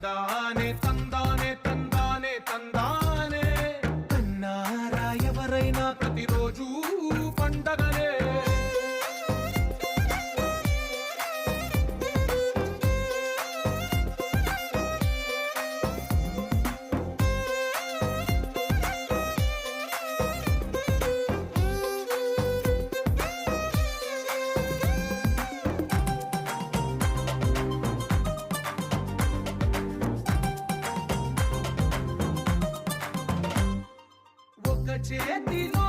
తందానే తందానే తందానే తందానే. అన్నారా ఎవరైనా ప్రతిరోజు పండగ చేతిలో నీ